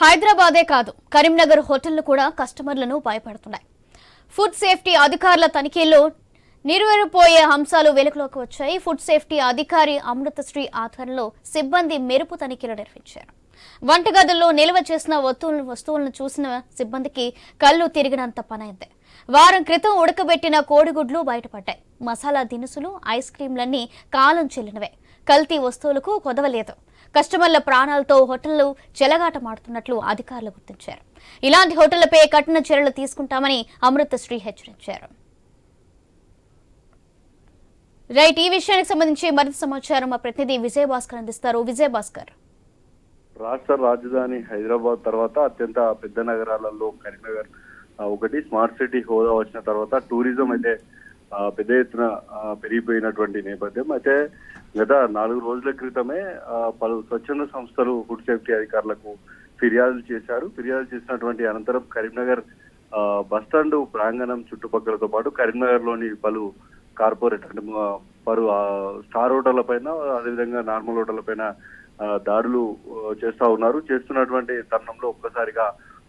హైదరాబాదే కాదు కరీంనగర్ హోటళ్ళు కూడా కస్టమర్లను భయపడుతున్నాయి. ఫుడ్ సేఫ్టీ అధికారుల తనిఖీల్లో నిరువెరిపోయే అంశాలు వెలుగులోకి వచ్చాయి. ఫుడ్ సేఫ్టీ అధికారి అమృతశ్రీ ఆధ్వర్యంలో సిబ్బంది మెరుపు తనిఖీలు నిర్వహించారు. వంటగదుల్లో నిల్వ చేసిన వస్తువులను వస్తువులను చూసిన సిబ్బందికి కళ్ళు తిరిగినంత పనైంది. వారం క్రితం ఉడకబెట్టిన కోడిగుడ్లు బయటపడ్డాయి. మసాలా దినుసులు ఐస్ క్రీంలన్నీ కాలం చెల్లినవే. కల్తీ వస్తువులకు కొదవలేదు. కస్టమర్ల ప్రాణాలతో హోటళ్ళు చెలగాటమాడుతున్నట్లు అధికారులు గుర్తించారు. ఇలాంటి హోటళ్ళపై కఠిన చర్యలు తీసుకుంటామని అమృతశ్రీ హెచ్చరించారు. రైట్ ఈ విషయానికి సంబంధించి మరింత సమాచారం మా ప్రతినిధి విజయ్ భాస్కర్ అందిస్తారు. విజయ్ భాస్కర్ రాష్ట్ర రాజధాని హైదరాబాద్ తర్వాత అత్యంత పెద్ద నగరాలలో కరీంనగర్ ఒకటి. స్మార్ట్ సిటీ హోదా వచ్చిన తర్వాత టూరిజం అయితే పెద్ద ఎత్తున పెరిగిపోయినటువంటి నేపథ్యం. అయితే గత నాలుగు రోజుల క్రితమే పలు స్వచ్ఛంద సంస్థలు ఫుడ్ సేఫ్టీ అధికారులకు ఫిర్యాదులు చేశారు. ఫిర్యాదు చేసినటువంటి అనంతరం కరీంనగర్ బస్టాండ్ ప్రాంగణం చుట్టుపక్కలతో పాటు కరీంనగర్లోని పలు కార్పొరేట్ అంటే పలు స్టార్ హోటళ్ళ పైన అదేవిధంగా నార్మల్ హోటళ్ళ పైన దాడులు చేస్తా ఉన్నారు. చేస్తున్నటువంటి తరుణంలో ఒక్కసారిగా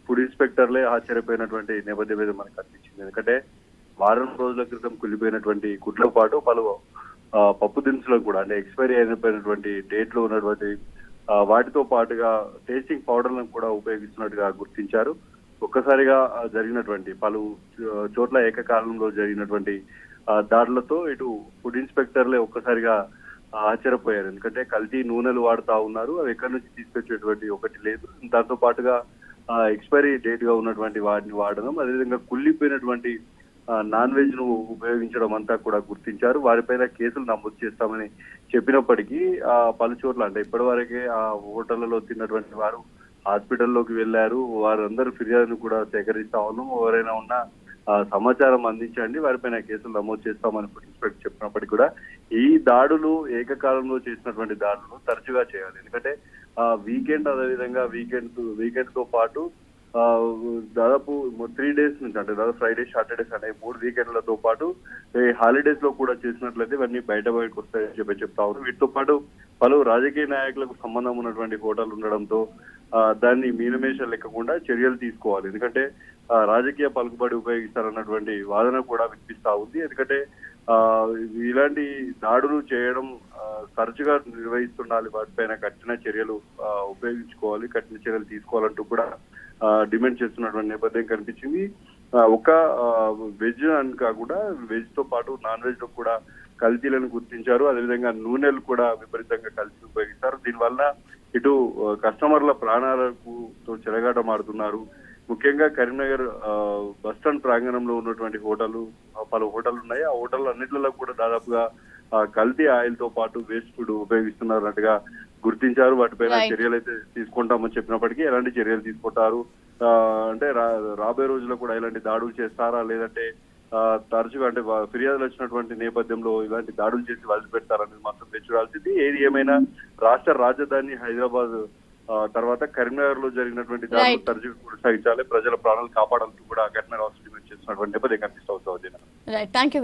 ఫుడ్ ఇన్స్పెక్టర్లే ఆశ్చర్యపోయినటువంటి నేపథ్యం మీద మనకు కనిపించింది. ఎందుకంటే వారం రోజుల క్రితం కుళ్ళిపోయినటువంటి గుడ్లతో పాటు పలు పప్పు దినుసులకు కూడా అంటే ఎక్స్పైరీ అయిపోయినటువంటి డేట్లో ఉన్నటువంటి వాటితో పాటుగా టేస్టింగ్ పౌడర్లను కూడా ఉపయోగిస్తున్నట్టుగా గుర్తించారు. ఒక్కసారిగా జరిగినటువంటి పలు చోట్ల ఏకకాలంలో జరిగినటువంటి దాడులతో ఇటు ఫుడ్ ఇన్స్పెక్టర్లే ఒక్కసారిగా ఆశ్చర్యపోయారు. ఎందుకంటే కల్తీ నూనెలు వాడుతా ఉన్నారు అవి ఎక్కడి నుంచి తీసుకొచ్చేటువంటి ఒకటి లేదు. దాంతో పాటుగా ఎక్స్పైరీ డేట్గా ఉన్నటువంటి వాటిని వాడడం అదేవిధంగా కుళ్ళిపోయినటువంటి నాన్ వెజ్ను ఉపయోగించడం అంతా కూడా గుర్తించారు. వారిపైన కేసులు నమోదు చేస్తామని చెప్పినప్పటికీ ఆ పలు చోట్ల అంటే ఇప్పటివరకే ఆ హోటళ్ళలో తిన్నటువంటి వారు హాస్పిటల్లోకి వెళ్ళారు వారందరూ ఫిర్యాదును కూడా సేకరిస్తా ఉన్నాం. ఎవరైనా ఉన్నా సమాచారం అందించండి. వారిపైన కేసులు నమోదు చేస్తామని ఇన్స్పెక్టర్ చెప్పినప్పటికీ కూడా ఈ దాడులు ఏకకాలంలో చేసినటువంటి దాడులు తరచుగా చేయాలి. ఎందుకంటే వీకెండ్ అదేవిధంగా వీకెండ్ వీకెండ్తో పాటు దాదాపు త్రీ డేస్ నుంచి అంటే దాదాపు ఫ్రైడే సాటర్డే సండే మూడు వీకెండ్లతో పాటు హాలిడేస్లో కూడా చేసినట్లయితే ఇవన్నీ బయట బయటకు వస్తాయని చెప్పి చెప్తా ఉన్నారు. వీటితో పాటు పలు రాజకీయ నాయకులకు సంబంధం ఉన్నటువంటి హోటల్ ఉండడంతో దాన్ని మీనమేష లెక్కకుండా చర్యలు తీసుకోవాలి. ఎందుకంటే రాజకీయ పలుకుబడి ఉపయోగిస్తారన్నటువంటి వాదన కూడా వినిపిస్తా ఉంది. ఎందుకంటే ఆ, ఇలాంటి దాడులు చేయడం తరచుగా నిర్వహిస్తుండాలి వాటిపైన కఠిన చర్యలు ఉపయోగించుకోవాలి కఠిన చర్యలు తీసుకోవాలంటూ కూడా డిమాండ్ చేస్తున్నటువంటి నేపథ్యం కనిపించింది. ఆ, ఒక వెజ్ అని కాకుండా వెజ్తో పాటు నాన్ వెజ్లో కూడా కల్తీలను గుర్తించారు. అదేవిధంగా నూనెలు కూడా విపరీతంగా కల్తీ ఉపయోగిస్తారు. దీనివల్ల ఇటు కస్టమర్ల ప్రాణాలకు చెరగాట మారుతున్నారు. ముఖ్యంగా కరీంనగర్ ఆ, స్టాండ్ ప్రాంగణంలో ఉన్నటువంటి హోటల్ పలు హోటల్ ఉన్నాయి. ఆ హోటల్ అన్నింటిలో కూడా దాదాపుగా కల్తీ ఆయిల్తో పాటు వేస్ట్ ఫుడ్ ఉపయోగిస్తున్నారు అన్నట్టుగా గుర్తించారు. వాటిపైన. చర్యలు అయితే తీసుకుంటామని చెప్పినప్పటికీ ఎలాంటి చర్యలు తీసుకుంటారు? అంటే రాబోయే రోజుల్లో కూడా ఇలాంటి దాడులు చేస్తారా? లేదంటే తరచుగా అంటే ఫిర్యాదులు వచ్చినటువంటి నేపథ్యంలో ఇలాంటి దాడులు చేసి వదిలిపెడతారనేది మాత్రం తెచ్చుకోవాల్సింది ఏది ఏమైనా రాష్ట్ర రాజధాని హైదరాబాద్ తర్వాత కరీంనగర్లో జరిగినటువంటి దాడులు. తరచుగా కొనసాగించాలి. ప్రజల ప్రాణాలు కాపాడాలంటూ కూడా కరీంనగర్ హాస్పిటల్ చేస్తున్నటువంటి నేపథ్యం కనిపిస్తూ థ్యాంక్ యూ